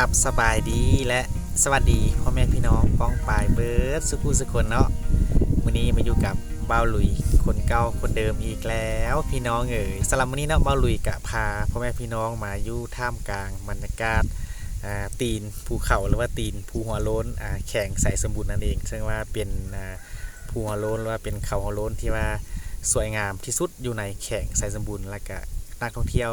ราบสบายดีและสวัสดีพ่อแม่พี่น้องป้องปายเบิร์ดสุขุสุคนเนาะวันนี้มาอยู่กับเบ้าหลุยคนเก่าคนเดิมอีกแล้ว พี่น้องเอ๋ยสำหรับวันนี้เนาะเบ้าหลุยกะพาพ่อแม่พี่น้องมาอยู่ท่ามกลางบรรยากาศตีนภูเขาหรือว่าตีนภูหัวโล้นแข่งใส่สมบูรณ์นั่นเองซึ่งว่าเป็นภูหัวโล้นหรือว่าเป็นเขาหัวโล้นที่ว่าสวยงามที่สุดอยู่ในแข่งใส่สมบูรณ์และก็นักท่องเที่ยว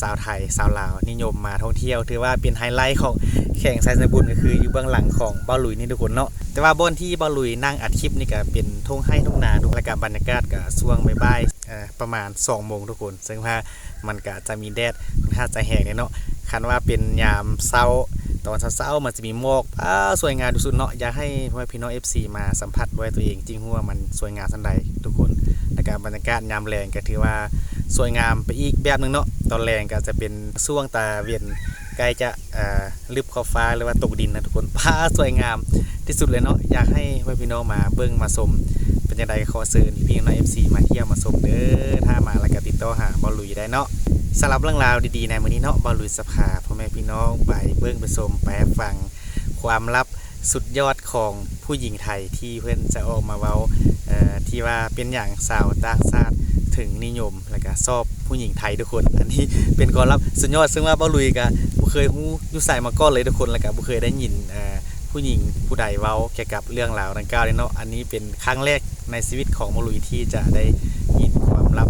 สาวไทยสาวลาวนิยมมาท่องเที่ยว ถือว่าเป็นไฮไลท์ของแข่งไซส์บุญก็คืออยู่เบื้องหลังของเบาลุยนี่ทุกคนเนาะแต่ว่าบนที่เบาลุยนั่งอัดคลิปนี่ก็เป็นทุ่งให้ทุ่งนาทุกและกับบรรยากาศก็ช่วงบ่ายๆประมาณ2โมงทุกคน ซึ่งว่ามันก็จะมีแดดค่อนข้างจะแห้งเนาะคันว่าเป็นยามเช้าตอนเช้าๆมันจะมีหมอกอ้าสวยงามที่สุดเนาะอยากให้พ่อพี่น้อง FC มาสัมผัสด้วยตัวเองจริงว่ามันสวยงามสันใดทุกคนและการบรรยากาศยามแรงก็ถือว่า สวยงามไปอีกแบบหนึ่งเนาะตอนแรงก็จะเป็นช่วงตาเวียนใกล้จะลึบขอบฟ้าหรือว่าตกดินนะทุกคนพ้าสวยงามที่สุดเลยเนาะอยากให้พ่อพี่น้องมาเบิ่งมาชมเป็นยังไงขอเชิญพี่น้อง FC มาเที่ยวมาชมเด้อถ้ามาแล้วก็ติดต่อหาบอลลุยได้เนาะสำหรับเรื่องราวดีๆในมื้อนี้เนาะบอลลุยสภาพ่อแม่พี่น้องไปเบิ่งไปชมไปฟังความลับสุดยอดของผู้หญิงไทยที่เพื่อนจะออกมาเว้าที่ว่าเป็นอย่างสาวต่างชาติ ถึงนิยมและก็ชอบผู้หญิงไทยทุกคน อันนี้เป็นกอลับสุดยอดซึ่งว่าเบ้าลุยก็บ่เคยฮู้อยู่ใส่มาก่อนเลยทุกคนแล้วก็บ่เคยได้ยินผู้หญิงผู้ใดเว้าเกี่ยวกับเรื่องราวดังกล่าวเนาะอันนี้เป็นครั้งแรกในชีวิตของเบ้าลุยที่จะได้ยินความลับ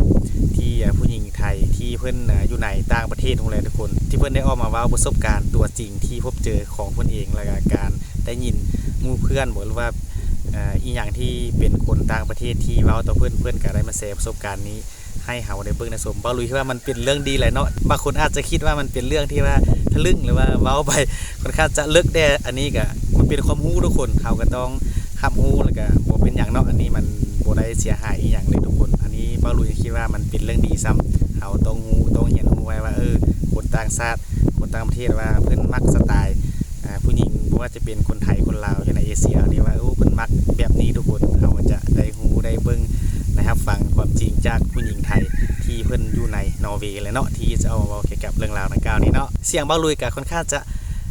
ที่ผู้หญิงไทยที่เพิ่อ่อยู่ในต่างประเทศทุกเลยทุกคน ที่เพิ่อนได้ออกมาเว้าประสบการณ์ตัวจริงที่พบเจอของเพิ่อนเองแล้วก็การได้ยินมู่เพื่อนบอกหรือว่า อีอย่างที่เป็นคนต่างประเทศที่เว้าต่อเพื่อนเพื่อนก็ได้มาแชร์ประสบการณ์นี้ให้เฮาได้เบิ่งในสมบ่รู้ว่ามันเป็นเรื่องดีแหละเนาะบางคนอาจจะคิดว่ามันเป็นเรื่องที่ว่าทะลึ่งหรือว่าเว้าไปค่อนข้างจะลึกแต่อันนี้ก็มันเป็นความรู้ทุกคนเฮาก็ต้องรับรู้แล้วก็บ่เป็นหยังเนาะอันนี้มันบ่ได้เสียหายอีหยังเลยทุกคน อันนี้บ่รู้คิดว่ามันเป็นเรื่องดีซ้ำเฮาต้องรู้ต้องเรียนรู้ไว้ว่าเออคนต่างชาติคนต่างประเทศว่าเพิ่นมักสไตล์ผู้หญิง ว่าจะเป็นคนไทยคนลาวอยู่ในเอเชียนี่ว่าโอ้เพิ่นมักแบบนี้ทุกคนเราจะได้ฮู้ได้เบิ่งนะครับฟังความจริงจากผู้หญิงไทยที่เพิ่นอยู่ในนอร์เวย์เลยเนาะที่จะเอามาเกี่ยวกับเรื่องราวดังกล่าวนี้เนาะเสียงเบ้าลุยก็ค่อนข้างจะ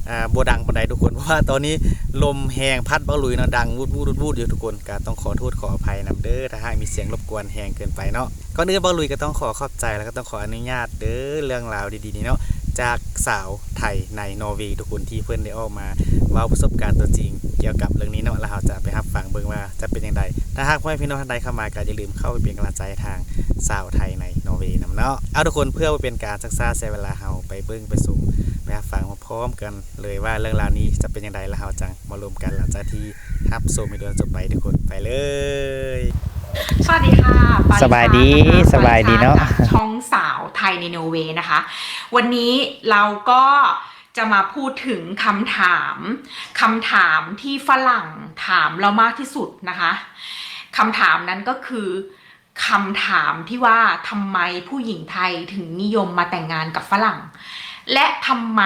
อ่าบ่ดังปานใดทุกคนเพราะว่าตอนนี้ลมแหงพัดเบ้าลุยเนาะดังวูดวูดวูดวูดอยู่ทุกคนก็ต้องขอโทษขออภัยนํเด้อถ้าหากมีเสียงรบกวนแหงเกินไปเนาะก่อนอื่นเบ้าลุยก็ต้องขอขอบใจแล้วก็ต้องขออนุญาตเด้อเรื่องราวดีๆนี้เนาะ จากสาวไทยในนอร์เวย์ทุกคนที่เพื่อนได้ออกมาว่าประสบการณ์ตัวจริง เกี่ยวกับเรื่องนี้เนาะแล้วเราจะไปรับฟังเบิ่งว่าจะเป็นอย่างไรถ้าหากพ่อแม่พี่น้องท่านใดเข้ามาก็อย่าลืมเข้าไปเป็นกำลังใจทางสาวไทยในนอร์เวย์นำเนาะเอาทุกคนเพื่อเป็นการศึกษาใช้เวลาเราไปเบิ่งไปสุ่ไปรับฟังพร้อมกันเลยว่าเรื่องราวนี้จะเป็นอย่างไรแล้วเราจังมารวมกันหลังจากที่รับชมวิดีโอจบไปทุกคนไปเลย สวัสดีค่ะปาริชสบายดีนะคะสบายดีเนอะ ปริชจากช่องสาวไทยในโนเวย์นะคะ วันนี้เราก็จะมาพูดถึงคำถามคำถามที่ฝรั่งถามเรามากที่สุดนะคะคำถามนั้นก็คือคำถามที่ว่าทำไมผู้หญิงไทยถึงนิยมมาแต่งงานกับฝรั่ง และทำไม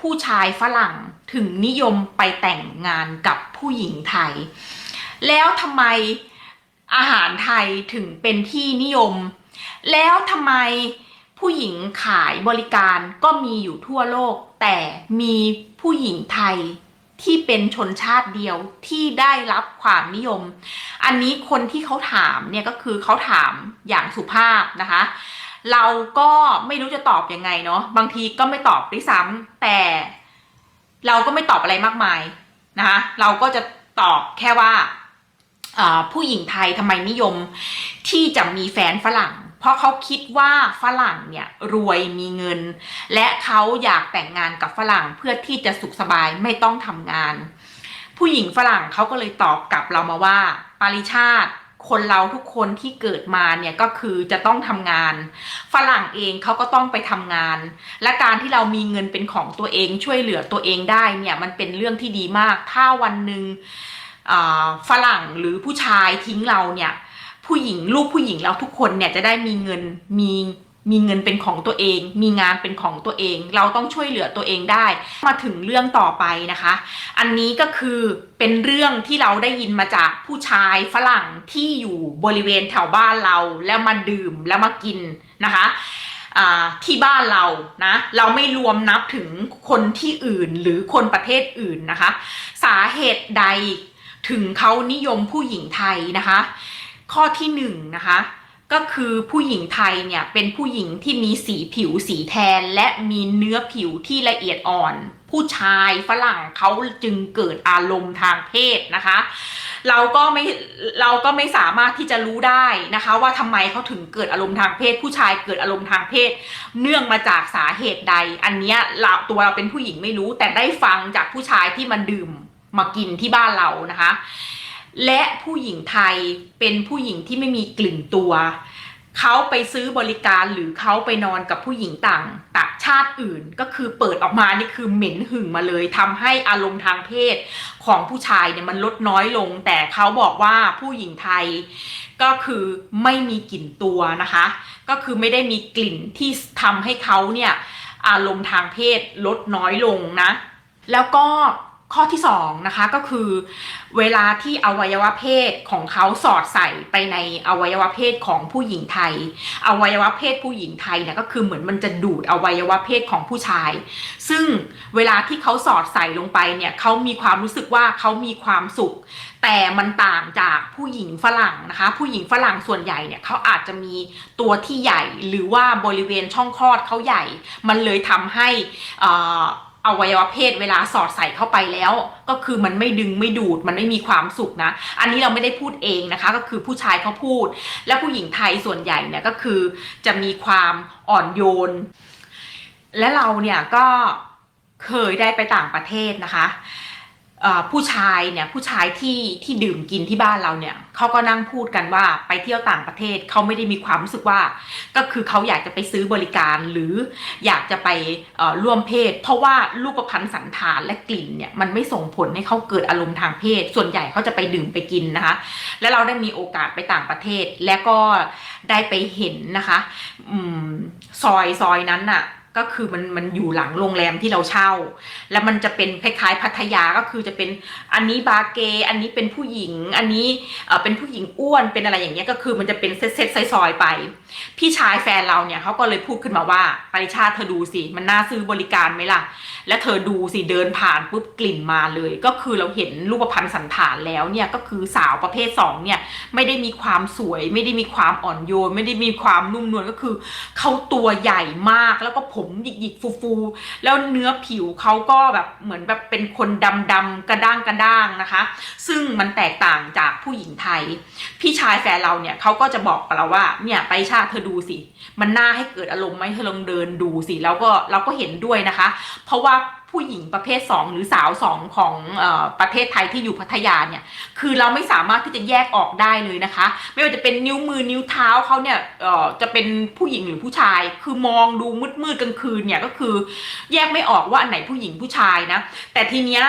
ผู้ชายฝรั่งถึงนิยมไปแต่งงานกับผู้หญิงไทย แล้วทำไม อาหารไทยถึงเป็นที่นิยม แล้วทำไมผู้หญิงขายบริการก็มีอยู่ทั่วโลก แต่มีผู้หญิงไทยที่เป็นชนชาติเดียวที่ได้รับความนิยม อันนี้คนที่เขาถามเนี่ยก็คือเขาถามอย่างสุภาพนะคะ เราก็ไม่รู้จะตอบยังไงเนาะ บางทีก็ไม่ตอบด้วยซ้ำแต่เราก็ไม่ตอบอะไรมากมายนะคะ เราก็จะตอบแค่ว่า ผู้หญิงไทยทำไมนิยมที่จะมีแฟนฝรั่ง เพราะเขาคิดว่าฝรั่งเนี่ยรวยมีเงิน และเขาอยากแต่งงานกับฝรั่งเพื่อที่จะสุขสบายไม่ต้องทำงาน ผู้หญิงฝรั่งเขาก็เลยตอบกลับเรามาว่า ปาริชาติคนเราทุกคนที่เกิดมาเนี่ยก็คือจะต้องทำงาน ฝรั่งเองเขาก็ต้องไปทำงาน และการที่เรามีเงินเป็นของตัวเองช่วยเหลือตัวเองได้เนี่ยมันเป็นเรื่องที่ดีมาก ถ้าวันหนึ่ง ฝรั่งหรือผู้ชายทิ้งเราเนี่ยผู้หญิงลูกผู้หญิงเราทุกคนเนี่ยจะได้มีเงินมีมีเงินเป็นของตัวเอง มีงานเป็นของตัวเอง เราต้องช่วยเหลือตัวเองได้ มาถึงเรื่องต่อไปนะคะ อันนี้ก็คือเป็นเรื่องที่เราได้ยินมาจากผู้ชายฝรั่งที่อยู่บริเวณแถวบ้านเราแล้วมาดื่มแล้วมากินนะคะที่บ้านเรานะเราไม่รวมนับถึงคนที่อื่นหรือคนประเทศอื่นนะคะ สาเหตุใด ถึงเขานิยมผู้หญิงไทยนะคะ ข้อที่หนึ่งนะคะก็คือผู้หญิงไทยเนี่ยเป็นผู้หญิงที่มีสีผิวสีแทนและมีเนื้อผิวที่ละเอียดอ่อน ผู้ชายฝรั่งเขาจึงเกิดอารมณ์ทางเพศนะคะ เราก็ไม่เราก็ไม่สามารถที่จะรู้ได้นะคะ ว่าทำไมเขาถึงเกิดอารมณ์ทางเพศ ผู้ชายเกิดอารมณ์ทางเพศ เนื่องมาจากสาเหตุใด อันเนี้ยเราตัวเราเป็นผู้หญิงไม่รู้แต่ได้ฟังจากผู้ชายที่มันดื่ม มากินที่บ้านเรานะคะ และผู้หญิงไทยเป็นผู้หญิงที่ไม่มีกลิ่นตัวเขาไปซื้อบริการหรือเขาไปนอนกับผู้หญิงต่างต่างชาติอื่น ก็คือเปิดออกมานี่คือเหม็นหึ่งมาเลยทำให้อารมณ์ทางเพศของผู้ชายเนี่ยมันลดน้อยลง แต่เขาบอกว่าผู้หญิงไทยก็คือไม่มีกลิ่นตัวนะคะ ก็คือไม่ได้มีกลิ่นที่ทำให้เขาเนี่ยอารมณ์ทางเพศลดน้อยลงนะ แล้วก็ ข้อที่สองนะคะก็คือเวลาที่อวัยวะเพศของเขาสอดใส่ไปในอวัยวะเพศของผู้หญิงไทย อวัยวะเพศผู้หญิงไทยเนี่ยก็คือเหมือนมันจะดูดอวัยวะเพศของผู้ชาย ซึ่งเวลาที่เขาสอดใส่ลงไปเนี่ยเขามีความรู้สึกว่าเขามีความสุข แต่มันต่างจากผู้หญิงฝรั่งนะคะ ผู้หญิงฝรั่งส่วนใหญ่เนี่ยเขาอาจจะมีตัวที่ใหญ่ หรือว่าบริเวณช่องคลอดเขาใหญ่ มันเลยทำให้อ่อ อวัยวะเพศเวลาสอดใส่เข้าไปแล้ว ก็คือมันไม่ดึงไม่ดูดมันไม่มีความสุขนะ อันนี้เราไม่ได้พูดเองนะคะ ก็คือผู้ชายเขาพูด และผู้หญิงไทยส่วนใหญ่เนี่ยก็คือจะมีความอ่อนโยน และเราเนี่ยก็เคยได้ไปต่างประเทศนะคะ ผู้ชายเนี่ยผู้ชายที่ที่ดื่มกินที่บ้านเราเนี่ยเขาก็นั่งพูดกันว่าไปเที่ยวต่างประเทศเขาไม่ได้มีความรู้สึกว่า ก็คือเขาอยากจะไปซื้อบริการหรืออยากจะไปร่วมเพศ เพราะว่ารูปพรรณสันฐานและกลิ่นเนี่ยมันไม่ส่งผลให้เขาเกิดอารมณ์ทางเพศ ส่วนใหญ่เขาจะไปดื่มไปกินนะคะ และเราได้มีโอกาสไปต่างประเทศและก็ได้ไปเห็นนะคะอซอยซอยนั้นน่ะ ก็คือมันมันอยู่หลังโรงแรมที่เราเช่า แล้วมันจะเป็นคล้ายๆพัทยาก็คือจะเป็นอันนี้บาเก อันนี้เป็นผู้หญิง อันนี้เออเป็นผู้หญิงอ้วนเป็นอะไรอย่างเงี้ยก็คือมันจะเป็นเซตๆซอยๆไป พี่ชายแฟนเราเนี่ยเขาก็เลยพูดขึ้นมาว่าปริชาเธอดูสิมันน่าซื้อบริการไหมล่ะ และเธอดูสิเดินผ่านปุ๊บกลิ่นมาเลย ก็คือเราเห็นรูปพรรณสันฐานแล้วเนี่ยก็คือสาวประเภทสองเนี่ยไม่ได้มีความสวย ไม่ได้มีความอ่อนโยน ไม่ได้มีความนุ่มนวลก็คือเขาตัวใหญ่มากแล้วก็ผมหยิกหยิกฟูฟูแล้วเนื้อผิวเขาก็แบบเหมือนแบบเป็นคนดำดำกระด้างกระด้างนะคะ ซึ่งมันแตกต่างจากผู้หญิงไทย พี่ชายแฟนเราเนี่ยเขาก็จะบอกกับเราว่าเนี่ยไปชาติเธอดูสิ มันน่าให้เกิดอารมณ์ไหมเธอลองเดินดูสิแล้วก็เราก็เห็นด้วยนะคะ เพราะว่า ผู้หญิงประเภท 2 หรือสาวสองของออประเทศไทยที่อยู่พัทยาเนี่ยคือเราไม่สามารถที่จะแยกออกได้เลยนะคะ ไม่ว่าจะเป็นนิ้วมือนิ้วเท้าเขาเนี่ยจะเป็นผู้หญิงหรือผู้ชาย คือมองดูมืดมืดกลางคืนเนี่ยก็คือแยกไม่ออกว่าอันไหนผู้หญิงผู้ชายนะ แต่ทีเนี้ย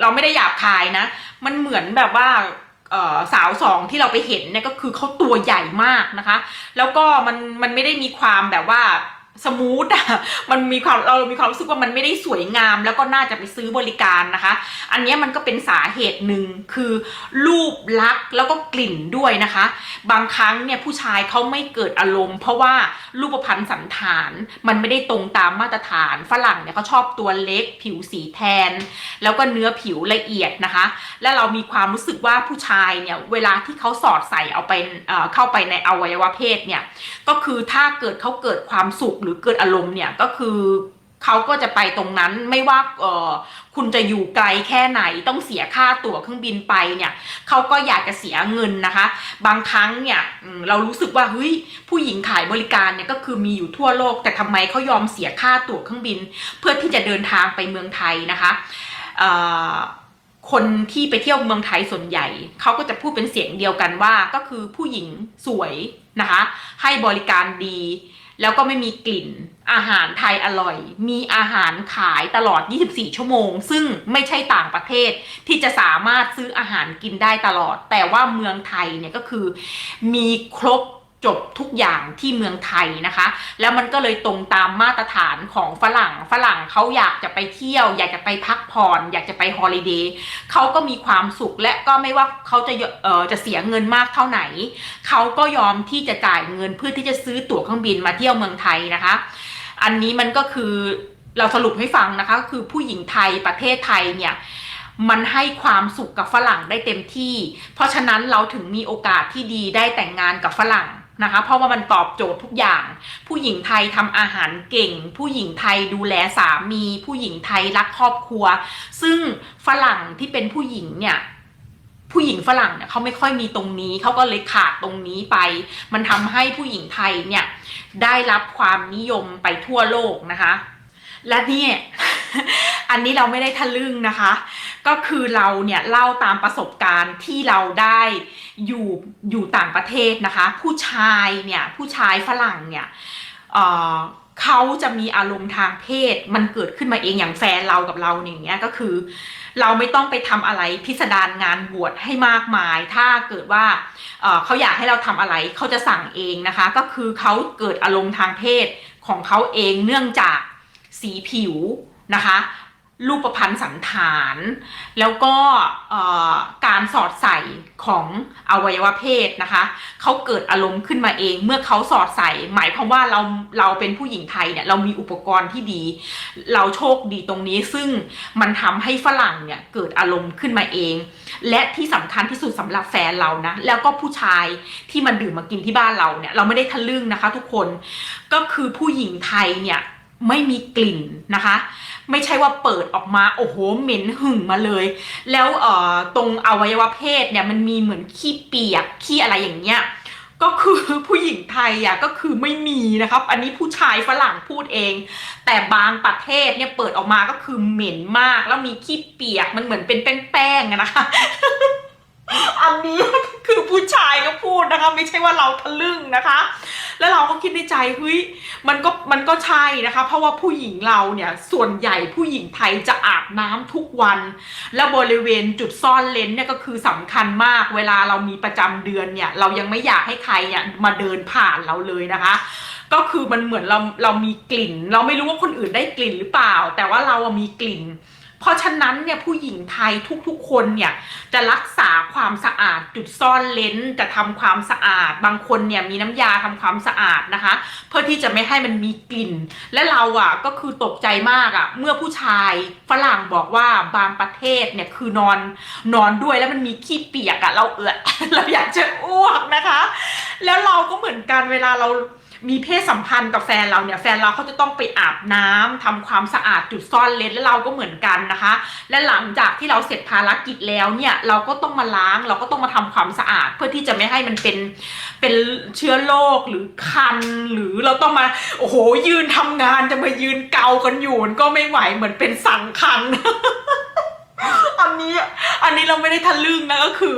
เราไม่ได้หยาบคายนะ มันเหมือนแบบว่าสาวสองที่เราไปเห็นเนี่ยก็คือเขาตัวใหญ่มากนะคะ แล้วก็มันมันไม่ได้มีความแบบว่า สมูทอะมันมีความเรามีความรู้สึกว่ามันไม่ได้สวยงาม แล้วก็น่าจะไปซื้อบริการนะคะ อันนี้มันก็เป็นสาเหตุหนึ่งคือรูปลักษณ์แล้วก็กลิ่นด้วยนะคะ บางครั้งเนี่ยผู้ชายเขาไม่เกิดอารมณ์ เพราะว่ารูปพรรณสันฐาน มันไม่ได้ตรงตามมาตรฐานฝรั่งเนี่ยเขาชอบตัวเล็กผิวสีแทน แล้วก็เนื้อผิวละเอียดนะคะ และเรามีความรู้สึกว่าผู้ชายเนี่ยเวลาที่เขาสอดใส่เอาไปเอ่อเข้าไปในอวัยวะเพศเนี่ยก็คือถ้าเกิดเขาเกิดความสุขหรือเกิดอารมณ์เนี่ยก็คือเขาก็จะไปตรงนั้นไม่ว่าเออคุณจะอยู่ไกลแค่ไหนต้องเสียค่าตั๋วเครื่องบินไปเนี่ยเขาก็อยากจะเสียเงินนะคะ บางครั้งเนี่ยเรารู้สึกว่าเฮ้ยผู้หญิงขายบริการเนี่ยก็คือมีอยู่ทั่วโลก แต่ทำไมเขายอมเสียค่าตั๋วเครื่องบิน เพื่อที่จะเดินทางไปเมืองไทยนะคะคนที่ไปเที่ยวเมืองไทยส่วนใหญ่เขาก็จะพูดเป็นเสียงเดียวกันว่าก็คือผู้หญิงสวยนะคะ ให้บริการดี แล้วก็ไม่มีกลิ่นอาหารไทยอร่อย มีอาหารขายตลอด 24 ชั่วโมง ซึ่งไม่ใช่ต่างประเทศที่จะสามารถซื้ออาหารกินได้ตลอด แต่ว่าเมืองไทยเนี่ยก็คือมีครบ จบทุกอย่างที่เมืองไทยนะคะ แล้วมันก็เลยตรงตามมาตรฐานของฝรั่ง ฝรั่งเขาอยากจะไปเที่ยว อยากจะไปพักผ่อน อยากจะไปฮอลิเดย์เขาก็มีความสุขและก็ไม่ว่าเขาจะเออจะเสียเงินมากเท่าไหน เขาก็ยอมที่จะจ่ายเงินเพื่อที่จะซื้อตั๋วเครื่องบินมาเที่ยวเมืองไทยนะคะ อันนี้มันก็คือเราสรุปให้ฟังนะคะ คือผู้หญิงไทยประเทศไทยเนี่ยมันให้ความสุขกับฝรั่งได้เต็มที่ เพราะฉะนั้นเราถึงมีโอกาสที่ดีได้แต่งงานกับฝรั่ง นะคะเพราะว่ามันตอบโจทย์ทุกอย่าง ผู้หญิงไทยทำอาหารเก่ง ผู้หญิงไทยดูแลสามี ผู้หญิงไทยรักครอบครัว ซึ่งฝรั่งที่เป็นผู้หญิงเนี่ยผู้หญิงฝรั่งเนี่ยเขาไม่ค่อยมีตรงนี้เขาก็เลยขาดตรงนี้ไป มันทำให้ผู้หญิงไทยเนี่ยได้รับความนิยมไปทั่วโลกนะคะ และเนี่ย อันนี้เราไม่ได้ทะลึ่งนะคะ ก็คือเราเนี่ยเล่าตามประสบการณ์ที่เราได้อยู่อยู่ต่างประเทศนะคะ ผู้ชายเนี่ยผู้ชายฝรั่งเนี่ยเเขาจะมีอารมณ์ทางเพศ มันเกิดขึ้นมาเองอย่างแฟนเรากับเราอย่างเงี้ยก็คือ เราไม่ต้องไปทำอะไรพิสดารงานบวชให้มากมาย ถ้าเกิดว่าเเขาอยากให้เราทำอะไรเขาจะสั่งเองนะคะ ก็คือเขาเกิดอารมณ์ทางเพศของเขาเองเนื่องจากสีผิวนะคะ รูปประพันธ์สันฐาน แล้วก็การสอดใส่ของอวัยวะเพศนะคะเขาเกิดอารมณ์ขึ้นมาเอง เมื่อเขาสอดใส่ หมายความว่าเราเราเป็นผู้หญิงไทยเนี่ยเรามีอุปกรณ์ที่ดี เราโชคดีตรงนี้ซึ่งมันทำให้ฝรั่งเนี่ยเกิดอารมณ์ขึ้นมาเอง และที่สำคัญที่สุดสำหรับแฟนเรานะแล้วก็ผู้ชายที่มันดื่มมากินที่บ้านเราเนี่ยเราไม่ได้ทะลึ่งนะคะ ทุกคนก็คือผู้หญิงไทยเนี่ยไม่มีกลิ่นนะคะ ไม่ใช่ว่าเปิดออกมาโอ้โหเหม็นหึ่งมาเลย แล้วเอ่อตรงอวัยวะเพศเนี่ยมันมีเหมือนขี้เปียกขี้อะไรอย่างเงี้ยก็คือผู้หญิงไทยอะก็คือไม่มีนะครับ อันนี้ผู้ชายฝรั่งพูดเอง แต่บางประเทศเนี่ยเปิดออกมาก็คือเหม็นมาก แล้วมีขี้เปียกมันเหมือนเป็นแป้งๆนะคะ อันนี้คือผู้ชายก็พูดนะคะ ไม่ใช่ว่าเราทะลึ่งนะคะ แล้วเราก็คิดในใจเฮ้ยมันก็มันก็ใช่นะคะ เพราะว่าผู้หญิงเราเนี่ยส่วนใหญ่ผู้หญิงไทยจะอาบน้ำทุกวัน และบริเวณจุดซ่อนเลนเนี่ยก็คือสำคัญมาก เวลาเรามีประจำเดือนเนี่ย เรายังไม่อยากให้ใครเนี่ยมาเดินผ่านเราเลยนะคะก็คือมันเหมือนเราเรามีกลิ่น เราไม่รู้ว่าคนอื่นได้กลิ่นหรือเปล่า แต่ว่าเราอะมีกลิ่น เพราะฉะนั้นเนี่ยผู้หญิงไทยทุกๆคนเนี่ยจะรักษาความสะอาดจุดซ่อนเลนจะทำความสะอาด บางคนเนี่ยมีน้ำยาทำความสะอาดนะคะ เพื่อที่จะไม่ให้มันมีกลิ่น และเราอะก็คือตกใจมากอะเมื่อผู้ชายฝรั่งบอกว่าบางประเทศเนี่ยคือนอนนอนด้วยแล้วมันมีขี้เปียกอะเราเอือเราอยากจะอ้วกนะคะ แล้วเราก็เหมือนกันเวลาเรา มีเพศสัมพันธ์กับแฟนเราเนี่ยแฟนเราเขาจะต้องไปอาบน้ำทำความสะอาดจุดซ่อนเลนแล้วเราก็เหมือนกันนะคะ และหลังจากที่เราเสร็จภารกิจแล้วเนี่ยเราก็ต้องมาล้างเราก็ต้องมาทำความสะอาด เพื่อที่จะไม่ให้มันเป็นเป็นเชื้อโรคหรือคันหรือเราต้องมาโอ้โหยืนทำงานจะมายืนเกากันอยู่ก็ไม่ไหวเหมือนเป็นสังคัน อันนี้อันนี้เราไม่ได้ทะลึ่งนะก็คือ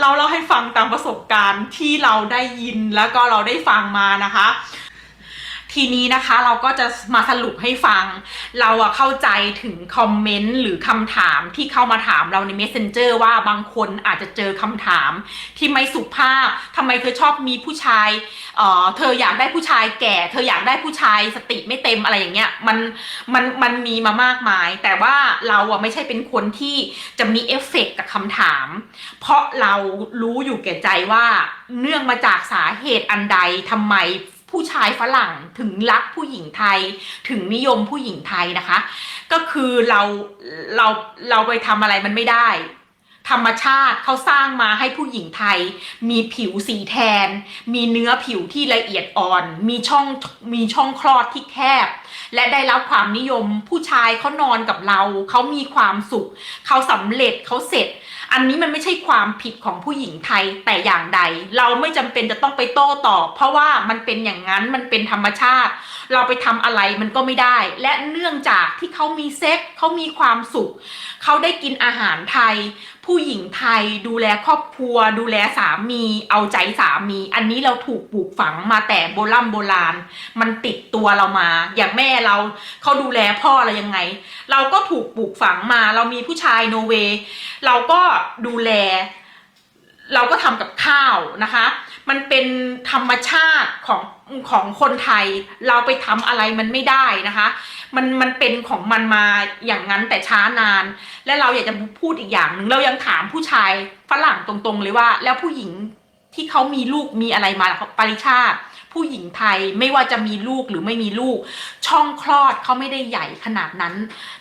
เราเล่าให้ฟังตามประสบการณ์ที่เราได้ยินแล้วก็เราได้ฟังมานะคะ ทีนี้นะคะเราก็จะมาสรุปให้ฟัง เราอะเข้าใจถึงคอมเมนต์หรือคำถามที่เข้ามาถามเราใน Messenger ว่าบางคนอาจจะเจอคำถามที่ไม่สุภาพทำไมเธอชอบมีผู้ชายเออเธออยากได้ผู้ชายแก่ เธออยากได้ผู้ชายสติไม่เต็มอะไรอย่างเงี้ยมันมันมันมีมามากมาย แต่ว่าเราอะไม่ใช่เป็นคนที่จะมีเอฟเฟกต์กับคำถาม เพราะเรารู้อยู่แก่ใจว่าเนื่องมาจากสาเหตุอันใดทำไม ผู้ชายฝรั่งถึงรักผู้หญิงไทย ถึงนิยมผู้หญิงไทยนะคะ ก็คือเราเราเราไปทำอะไรมันไม่ได้ ธรรมชาติเขาสร้างมาให้ผู้หญิงไทย มีผิวสีแทน มีเนื้อผิวที่ละเอียดอ่อน มีช่องมีช่องคลอดที่แคบ และได้รับความนิยมผู้ชายเขานอนกับเรา เขามีความสุข เขาสำเร็จเขาเสร็จ อันนี้มันไม่ใช่ความผิดของผู้หญิงไทยแต่อย่างใด เราไม่จำเป็นจะต้องไปโต้ตอบ เพราะว่ามันเป็นอย่างนั้นมันเป็นธรรมชาติ เราไปทำอะไรมันก็ไม่ได้ และเนื่องจากที่เขามีเซ็กเขามีความสุขเขาได้กินอาหารไทย ผู้หญิงไทยดูแลครอบครัว ดูแลสามีเอาใจสามี อันนี้เราถูกปลูกฝังมาแต่โบราณโบราณ มันติดตัวเรามา อย่างแม่เราเขาดูแลพ่อเรายังไง เราก็ถูกปลูกฝังมา เรามีผู้ชายโนเวย์เราก็ดูแล เราก็ทำกับข้าวนะคะ มันเป็นธรรมชาติของ ของคนไทยเราไปทำอะไรมันไม่ได้นะคะ มันมันเป็นของมันมาอย่างนั้นแต่ช้านาน และเราอยากจะพูดอีกอย่างหนึ่งเรายังถามผู้ชายฝรั่งตรงๆเลยว่า แล้วผู้หญิงที่เขามีลูกมีอะไรมาล่ะครับปริชาติผู้หญิงไทยไม่ว่าจะมีลูกหรือไม่มีลูก ช่องคลอดเขาไม่ได้ใหญ่ขนาดนั้น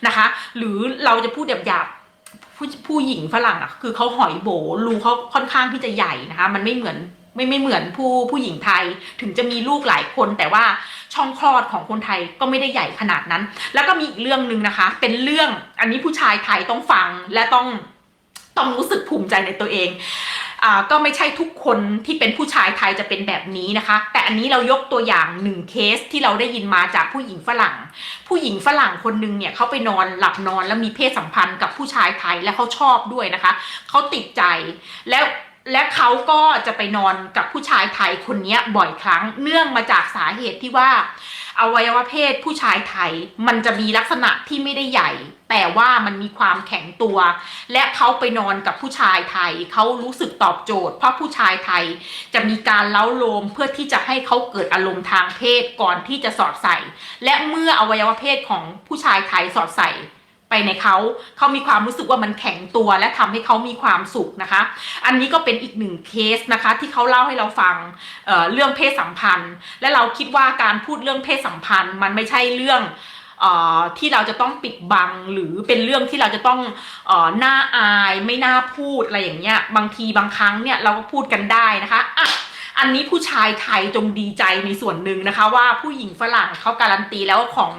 นะคะ หรือเราจะพูดหยาบๆผู้ผู้หญิงฝรั่งอะคือเขาหอยโบรูเขาค่อนข้างที่จะใหญ่นะคะ มันไม่เหมือน ไม่ไม่เหมือนผู้ผู้หญิงไทยถึงจะมีลูกหลายคน แต่ว่าช่องคลอดของคนไทยก็ไม่ได้ใหญ่ขนาดนั้น แล้วก็มีอีกเรื่องหนึ่งนะคะ เป็นเรื่องอันนี้ผู้ชายไทยต้องฟังและต้องต้องรู้สึกภูมิใจในตัวเองอ่าก็ไม่ใช่ทุกคนที่เป็นผู้ชายไทยจะเป็นแบบนี้นะคะ แต่อันนี้เรายกตัวอย่างหนึ่งเคสที่เราได้ยินมาจากผู้หญิงฝรั่ง ผู้หญิงฝรั่งคนหนึงเนี่ยเขาไปนอนหลับนอนแล้วมีเพศสัมพันธ์กับผู้ชายไทยและเขาชอบด้วยนะคะเขาติดใจแล้ว และเขาก็จะไปนอนกับผู้ชายไทยคนนี้บ่อยครั้ง เนื่องมาจากสาเหตุที่ว่าอวัยวะเพศผู้ชายไทยมันจะมีลักษณะที่ไม่ได้ใหญ่ แต่ว่ามันมีความแข็งตัว และเขาไปนอนกับผู้ชายไทย เขารู้สึกตอบโจทย์ เพราะผู้ชายไทยจะมีการเล้าโลมเพื่อที่จะให้เขาเกิดอารมณ์ทางเพศก่อนที่จะสอดใส่ และเมื่ออวัยวะเพศของผู้ชายไทยสอดใส่ ในเขาเขามีความรู้สึกว่ามันแข็งตัวและทำให้เขามีความสุขนะคะ อันนี้ก็เป็นอีกหนึ่งเคสนะคะ ที่เขาเล่าให้เราฟังเเรื่องเพศสัมพันธ์ และเราคิดว่าการพูดเรื่องเพศสัมพันธ์ มันไม่ใช่เรื่องออที่เราจะต้องปิดบังหรือเป็นเรื่องที่เราจะต้องออหน้าอายไม่น่าพูดอะไรอย่างเงี้ยบางทีบางครั้งเนี่ยเราก็พูดกันได้นะคะอะ อันนี้ผู้ชายไทยจงดีใจในส่วนหนึ่งนะคะ ว่าผู้หญิงฝรั่งเขาการันตีแล้วว่าของ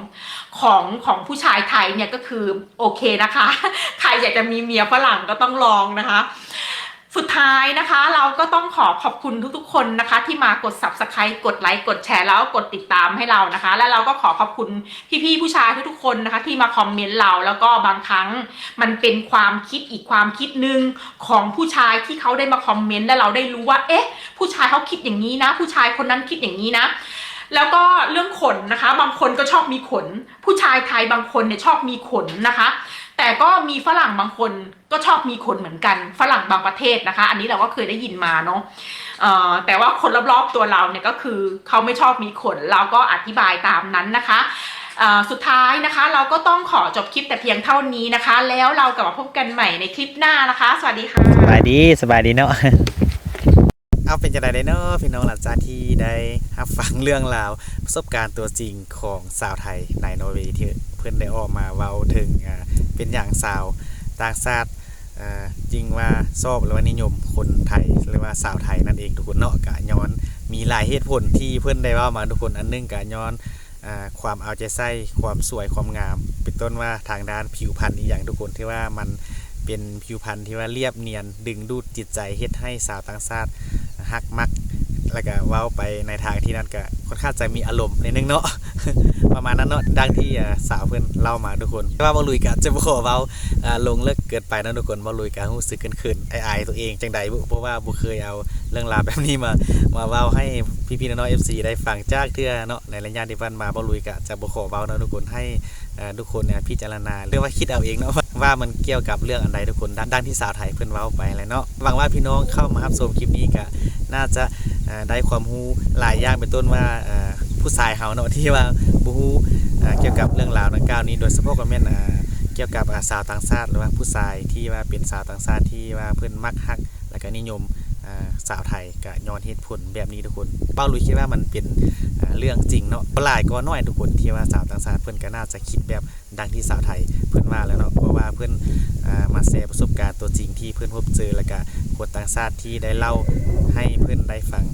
ของของผู้ชายไทยเนี่ยก็คือโอเคนะคะ ใครอยากจะมีเมียฝรั่งก็ต้องลองนะคะสุดท้ายนะคะเราก็ต้องขอขอบคุณทุกๆ คนนะคะ ที่มากด subscribe กดไลค์กดแชร์แล้วกดติดตามให้เรานะคะ และเราก็ขอขอบคุณพี่ๆผู้ชายทุกๆคนนะคะ ที่มาคอมเมนต์เราแล้วก็บางครั้งมันเป็นความคิดอีกความคิดหนึ่งของผู้ชายที่เขาได้มาคอมเมนต์และเราได้รู้ว่าเอ๊ะ ผู้ชายเขาคิดอย่างนี้นะ ผู้ชายคนนั้นคิดอย่างนี้นะ แล้วก็เรื่องขนนะคะ บางคนก็ชอบมีขน ผู้ชายไทยบางคนเนี่ยชอบมีขนนะคะ แต่ก็มีฝรั่งบางคนก็ชอบมีขนเหมือนกัน ฝรั่งบางประเทศนะคะ อันนี้เราก็เคยได้ยินมาเนาะแต่ว่าคนรอบๆตัวเราเนี่ยก็คือเขาไม่ชอบมีขน เราก็อธิบายตามนั้นนะคะสุดท้ายนะคะ เราก็ต้องขอจบคลิปแต่เพียงเท่านี้นะคะ แล้วเรากลับมาพบกันใหม่ในคลิปหน้านะคะ สวัสดีค่ะสบายดีสบายดีเนาะ เอาเป็นจะได้เนาะพี่น้องหลังจากที่ได้รับฟังเรื่องราวประสบการณ์ตัวจริงของสาวไทยในนอร์เวย์ที่เพื่อนได้ออกมาเว้าถึงเป็นอย่างสาวต่างชาติอ่าจริงว่าชอบหรือว่านิยมคนไทยหรือว่าสาวไทยนั่นเองทุกคนเนาะกะย้อนมีหลายเหตุผลที่เพื่อนได้ว่ามาทุกคนอันหนึงกะย้อนอความเอาใจใส่ความสวยความงาม เป็นต้นว่าทางด้านผิวพรรณนี้อย่างทุกคนที่ว่ามันเป็นผิวพรรณที่ว่าเรียบเนียนดึงดูดจิตใจเฮ็ดให้สาวต่างชาติ ฮักมัก แล้วก็ว้าไปในทางที่นั่นก็ค่อนข้างจะมีอารมณ์ในนึงเนาะประมาณนั้นเนาะดังที่สาวเพื่อนเล่ามาทุกคนว่าบ่ลุยก็จะบ่ขอเว้าอ่าลงเลิกเกินไปนะทุกคนบ่ลุยก็รู้สึกเขินๆอายๆตัวเองจังใดบ่เพราะว่าบ่เคยเอาเรื่องราวแบบนี้มามาเว้าให้พี่ๆน้องๆ FC ได้ฟังจากเทื่อเนาะในระยะที่ผ่านมาบ่ลุยก็จะบ่ขอเว้านะทุกคนให้ทุกคนเนี่ยพิจารณาหรือว่าคิดเอาเองเนาะว่ามันเกี่ยวกับเรื่องอันใดทุกคนดังดังที่สาวไทยเพิ่อนเว้าไปแหละเนาะหวังว่าพี่น้องเข้ามารับชมคลิปนี้ก็ น่าจะได้ความรู้หลายอย่างเป็นต้นว่าผู้ชายเฮาเนาะที่ว่าบ่ฮู้อ่าเกี่ยวกับเรื่องราวดังกล่าวนี้โดยเฉพาะก็แม่นเกี่ยวกับสาวต่างชาติหรือว่าผู้ชายที่ว่าเป็นสาวต่างชาติที่ว่าเพิ่อนมักฮัก แล้วก็นิยมสาวไทยก็ย้อนเหตุผลแบบนี้ทุกคน เป้าลุยคิดว่ามันเป็นเรื่องจริงเนาะบ่หลายก็น้อยทุกคนที่ว่าสาวต่างชาติเพิ่อนก็น่าจะคิดแบบดังที่สาวไทยเพิ่อนว่าแล้วเนาะเพราะว่าเพิ่อ่ามาแชร์ประสบการณ์ตัวจริงที่เพิ่อนพบเจอแล้วก็ คนต่างชาติที่ได้เล่าให้เพิ่อนได้ฟัง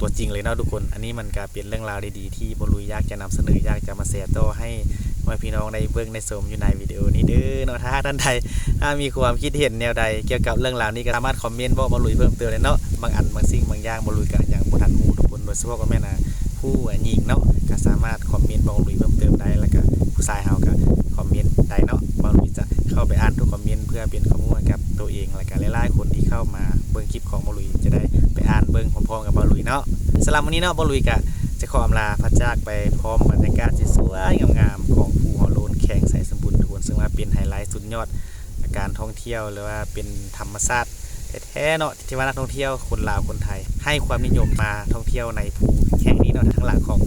ตัวจริงเลยเนาะทุกคน อันนี้มันก็เป็นเรื่องราวดีๆที่บรุยยากจะนำเสนอยากจะมาแชร์ต่อให้พ่อพี่น้องได้เบิ่งได้ชมอยู่ในวิดีโอนี้เด้อเนาะถ้าท่านใดถ้ามีความคิดเห็นแนวใดเกี่ยวกับเรื่องราวนี้ก็สามารถคอมเมนต์บอกบรุยเพิ่มเติมเลยเนาะบางอันบางสิ่งบางอย่างบรุยก็ยังบ่ทันรู้ทุกคนโดยเฉพาะกับแม่นะผู้หญิงเนาะก็สามารถคอมเมนต์บอกบรุยเพิ่มเติมได้แล้วก็ผู้ชายเฮา เข้ามาเบิ่งคลิปของบรุยจะได้ไปอ่านเบิ่งพร้อมๆกับบรุยเนาะสำหรับวันนี้เนาะบอลุยกะจะขออำลาพระจากไปพร้อมบรรยากาศที่สวยงามๆของภูหอโลนแข่งใสสมบูรณ์ทุกคนซึ่งว่าเป็นไฮไลท์สุดยอดการท่องเที่ยวหรือว่าเป็นธรรมชาติแท้ๆเนาะที่ว่านักท่องเที่ยวคนลาวคนไทย ให้ความนิยมมาท่องเที่ยวในภูแห่งนี้เนาะทางหลังของ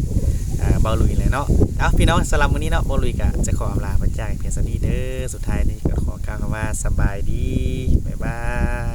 เบาลุยเลยเนาะเอาพี่น้องสำหรับมื้อนี้เนาะเบาลุยก็จะขออำลาพระจากเพียงสนี้เด้อสุดท้ายนี้ก็ขอกล่าวคำว่าสบายดีบ๊ายบาย